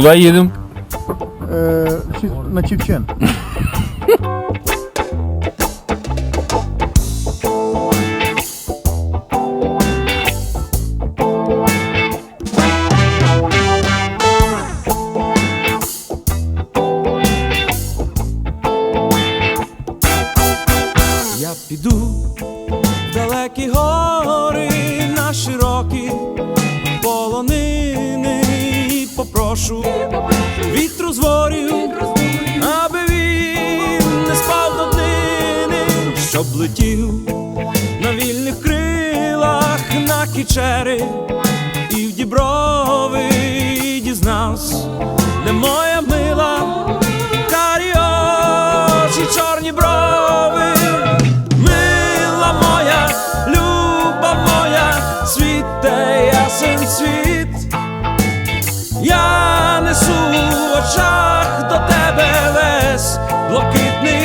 Куди їдемо? Е, на Чівчен. Я піду в далекі гори попрошу. Вітру зворів, аби він не спав до днини, щоб летів на вільних крилах на кічери. І в діброви дізнався,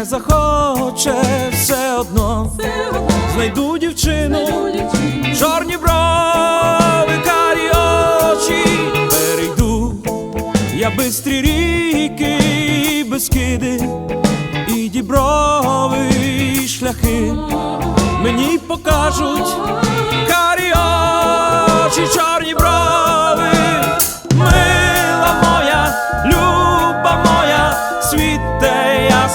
не захоче все одно, знайду дівчину, чорні брови, карі очі, перейду я бистрі ріки, безкиди, і діброви, і шляхи. Мені покажуть